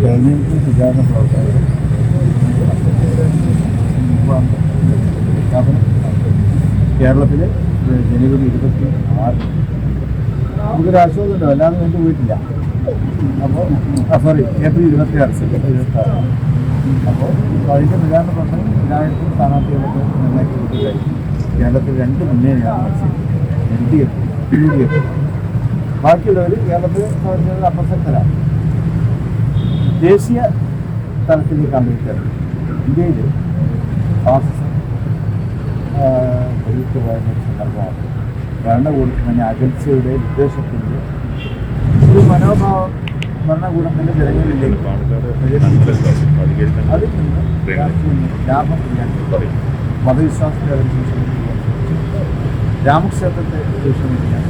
തെരഞ്ഞെടുപ്പ് പ്രചാരണ പ്രവർത്തകർ വിജ്ഞാപനം കേരളത്തിൽ ജനുവരി ഇരുപത്തി ആറ്. നമുക്കൊരു ആശ്വാസമുണ്ടോ? അല്ലാതെ എനിക്ക് പോയിട്ടില്ല. അപ്പോൾ സോറി ഏപ്രിൽ ഇരുപത്തി ആറ് സെപ്റ്റംബർ ഇരുപത്തി ആറ് അപ്പോൾ അതിന്റെ പ്രചാരണ പ്രവർത്തനം എല്ലായിടത്തും സ്ഥാനാർത്ഥികളൊക്കെ നന്നായിട്ട് കൊടുക്കുകയായി കേരളത്തിൽ രണ്ട് മുന്നേറിയാണ് മത്സരിക്കുന്നത് L D F U D F. ബാക്കിയുള്ളവർ കേരളത്തിൽ അപ്രസക്തരാണ്. ദേശീയ തലത്തിലേക്ക് വിളിച്ചത് ഇന്ത്യയിൽ ഫാസിസം സന്ദർഭമാണ് ഭരണകൂടത്തിന് അകൽച്ചയുടെ ഉദ്ദേശത്തിന്റെ ഒരു മനോഭാവം ഭരണകൂടത്തിന്റെ ജനങ്ങളിലേക്ക് അതിൽ നിന്ന് ലാഭം ചെയ്യാൻ മതവിശ്വാസത്തെ അവർ ചൂഷണം ചെയ്യാൻ രാമക്ഷേത്രത്തെ ചൂഷണം ചെയ്യാൻ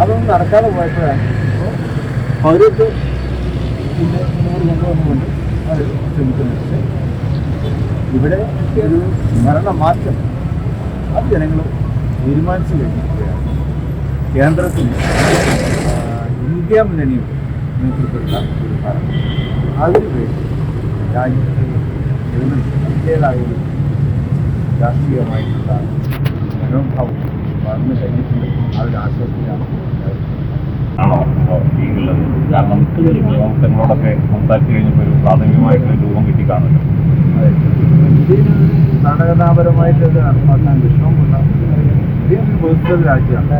അതൊന്നും നടക്കാതെ പോയപ്പോഴാണ് പൗരത്വ കൊണ്ടുവന്നുകൊണ്ട് അത് ശ്രമിക്കുന്നത് ഇവിടെ ഒരു മരണമാറ്റം. അത് ജനങ്ങൾ തീരുമാനിച്ചു കഴിഞ്ഞിരിക്കുകയാണ്. കേന്ദ്രത്തിൽ ഇന്ത്യ മുന്നണിയുടെ നേതൃത്വത്തിലുള്ള ഒരു ഭരണം. അതിനുവേണ്ടി രാജ്യത്ത് ഇന്ത്യയിലായ ഒരു രാഷ്ട്രീയമായിട്ടുള്ള മനോഭാവം വളർന്നു കഴിഞ്ഞിട്ടുണ്ട്. അതൊരു ആശ്വാസത്തിലാണ്. ആണോ? സംസാരിച്ചു കഴിഞ്ഞപ്പോൾ ഒരു പ്രാഥമികമായിട്ടുള്ള രൂപം കിട്ടി കാണുന്നുണ്ട് ഭരണഘടനാപരമായിട്ട് നടപ്പാക്കാൻ രാജ്യമാണ്.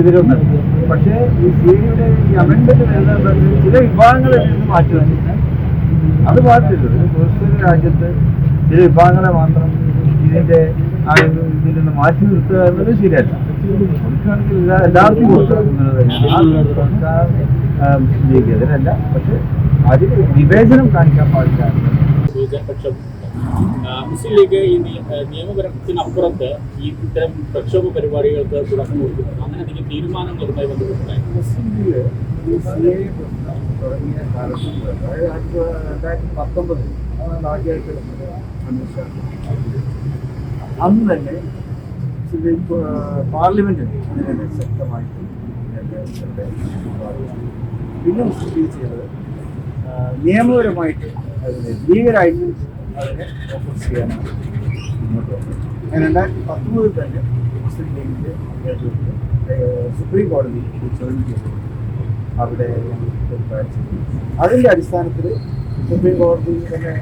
ഒരു പക്ഷേ ഈ സിയുടെ ഈ അമെൻഡന്റ് വരുന്നത് ചില വിഭാഗങ്ങളെ മാറ്റി മാറ്റുന്നത് അത് പാടില്ല ഒരു രാജ്യത്ത് ചില വിഭാഗങ്ങളെ മാത്രം ഇതിന്റെ ആ ഇതിൽ നിന്ന് മാറ്റി നിർത്തുക എന്നത് ശരിയല്ല. എല്ലാവർക്കും സർക്കാർ എതിരല്ല പക്ഷെ അതിന് വിവേചനം കാണിക്കാൻ പാടില്ല ആ, മുസ്ലിം ലീഗ് ഈ നിയമപരത്തിനപ്പുറത്ത് ഈ ഇത്തരം പ്രക്ഷോഭ പരിപാടികൾക്ക് തുടക്കം കൊടുക്കുന്നത് അങ്ങനെ എന്തെങ്കിലും തീരുമാനങ്ങളുമായി ബന്ധപ്പെട്ടുണ്ടായി മുസ്ലിം ലീഗ് തുടങ്ങിയ കാലത്ത് അതായത് രണ്ടായിരത്തി പത്തൊമ്പതിൽ അതാണ് ആദ്യമായിട്ട് അന്ന് തന്നെ ഇതിനെ ശക്തമായിട്ട് പിന്നെ ലീഗ് ചെയ്തത് നിയമപരമായിട്ട് അതിനെ ലീഗലായിട്ട് അതിനെ ഫോക്കസ് ചെയ്യാനാണ് രണ്ടായിരത്തി പത്തൊമ്പതിൽ തന്നെ മുസ്ലിം ലീഗിന്റെ സുപ്രീം കോടതി ചോദ്യം ചെയ്തു. അവിടെ അതിന്റെ അടിസ്ഥാനത്തിൽ സുപ്രീം കോടതി തന്നെ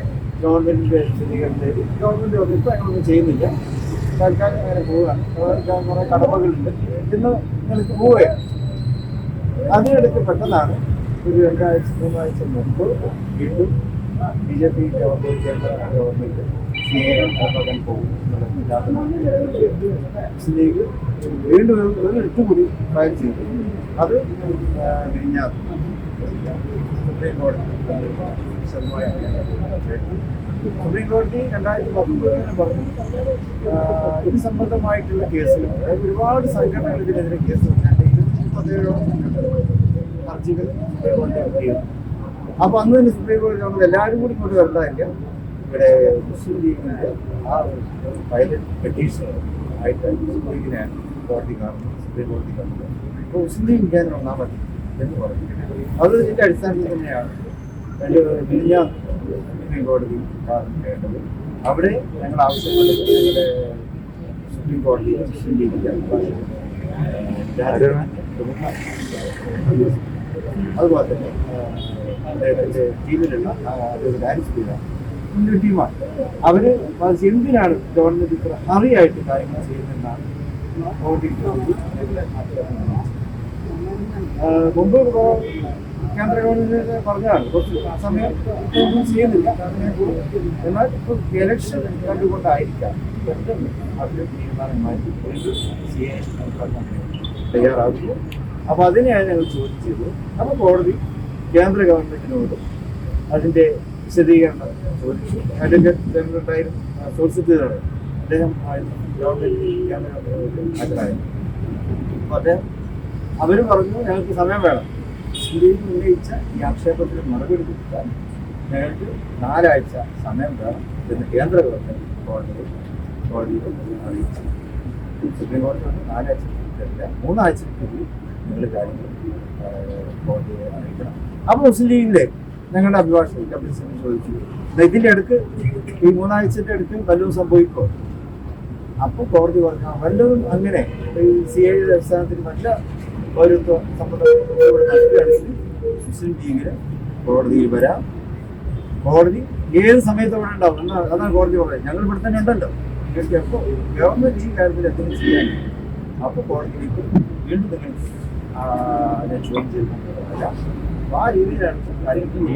ഗവൺമെന്റിന്റെ സ്ഥിരീകരണത്തിൽ ഗവൺമെന്റ് അങ്ങനെയൊന്നും ചെയ്യുന്നില്ല. തൽക്കാലം അങ്ങനെ പോവുകയാണ് കുറേ കടമകളുണ്ട്. ഇന്ന് നിങ്ങൾക്ക് പോവുകയാണ്. അതിനിടയ്ക്ക് പെട്ടെന്നാണ് ഒരു രണ്ടാഴ്ച മൂന്നാഴ്ച മുമ്പ് വീണ്ടും ബി ജെ പി ഗവൺമെന്റ് കേന്ദ്ര ഗവൺമെന്റ് സി എ നടപ്പാക്കാൻ പോകും ലീഗ് വീണ്ടും ഒരു- ഇട്ടുകൂടി ഫയൽ ചെയ്തു. അത് മിനിഞ്ഞാന്ന് സുപ്രീം കോടതി. സുപ്രീം കോടതി രണ്ടായിരത്തി പത്തൊമ്പതിന് പറഞ്ഞു ഇത് സംബന്ധമായിട്ടുള്ള കേസുകൾ അതായത് ഒരുപാട് സംഘടനകൾ ഇതിനെതിരെ കേസ് വെച്ചാൽ ഇരുന്നൂറ്റി സംഘടനകൾ ഹർജികൾ സുപ്രീം ചെയ്തു അപ്പൊ അന്ന് തന്നെ സുപ്രീം കോടതി നമ്മൾ എല്ലാവരും കൂടി ഇങ്ങോട്ട് വരണ്ടായില്ല ഇവിടെ മുസ്ലിം ലീഗിന്റെ ആ പൈലറ്റ് പെറ്റീഷൻ ആയിട്ട് മുസ്ലിം ലീഗിനെ കോടതി കാണുന്നു. സുപ്രീം കോടതി കാണുന്നു അപ്പോൾ മുസ്ലിം ലീഗ് കേന്ദ്രം വന്നാൽ മതി അത് ഇതിന്റെ അടിസ്ഥാനത്തിൽ തന്നെയാണ് രണ്ട് സുപ്രീം കോടതി അവിടെ ഞങ്ങൾ ആവശ്യപ്പെട്ടത് സുപ്രീം കോടതി അതുപോലെ തന്നെ അദ്ദേഹത്തിന്റെ ടീമിലുള്ള ഡാൻസ് വലിയൊരു ടീമാണ്. അവർ എന്തിനാണ് ഗവൺമെന്റ് ഇത്ര ഹറിയായിട്ട് കാര്യങ്ങൾ ചെയ്യുന്നതെന്നാണ് ഓഡിറ്റ് മുമ്പ് കേന്ദ്ര ഗവൺമെന്റ് പറഞ്ഞതാണ് കുറച്ച് സമയം ഇപ്പൊ ഒന്നും ചെയ്യുന്നില്ല. എന്നാൽ ഇപ്പൊ ഇലക്ഷൻ കണ്ടുകൊണ്ടായിരിക്കാം. തയ്യാറാകുന്നു അപ്പൊ അതിനെയാണ് ഞങ്ങൾ ചോദിച്ചത്. അപ്പൊ കോടതി കേന്ദ്ര ഗവൺമെന്റിനോട് അതിന്റെ വിശദീകരണം ചോദിച്ചു. അഡ്വക്കേറ്റ് ജനറലായിരുന്നു സോളിസിറ്റർ അദ്ദേഹം ഗവൺമെന്റ് കേന്ദ്ര ഗവൺമെന്റ് ഹാജരായത് അപ്പൊ അദ്ദേഹം അവർ പറഞ്ഞു ഞങ്ങൾക്ക് സമയം വേണം. ഇന്ത്യയിൽ ഉന്നയിച്ച ഈ ആക്ഷേപത്തിന് മറുപടി കൊടുക്കാൻ ഞങ്ങൾക്ക് നാലാഴ്ച സമയം വേണം എന്ന് കേന്ദ്ര ഗവൺമെന്റ് കോടതി കോടതിയിൽ അറിയിച്ചു. സുപ്രീം കോടതി വന്ന് നാലാഴ്ച മൂന്നാഴ്ച മൂന്നാഴ്ചക്കുള്ളിൽ നിങ്ങൾ കാര്യങ്ങൾ കോടതിയെ അറിയിക്കണം. അപ്പൊ മുസ്ലിം ലീഗിന്റെ ഞങ്ങളുടെ അഭിഭാഷകൻ കപിൽ സിംഗ് ചോദിച്ചു "ദാ ഇതിന്റെ അടുക്ക് ഈ മൂന്നാഴ്ചത്തെ അടുത്ത് വല്ലതും സംഭവിക്കോ അപ്പൊ കോടതി പറഞ്ഞു "ആ, വല്ലതും അങ്ങനെ. സി ഐ അടിസ്ഥാനത്തിൽ മറ്റ പൗരത്വ മുസ്ലിം ലീഗിന് കോടതിയിൽ വരാം. കോടതി ഏത് സമയത്ത് അവിടെ ഉണ്ടാവും അതാണ് കോടതി പറയുന്നത്. ഞങ്ങൾ ഇവിടെ തന്നെ ഉണ്ടല്ലോ. ഗവൺമെന്റ് ഈ കാര്യത്തിൽ എന്തെങ്കിലും ചെയ്യാൻ അപ്പോൾ കോടതിയിലേക്ക് വീണ്ടും നിങ്ങൾ ചോദ്യം ചെയ്ത് അല്ല അപ്പോൾ ആ രീതിയിലാണ് കാര്യങ്ങൾ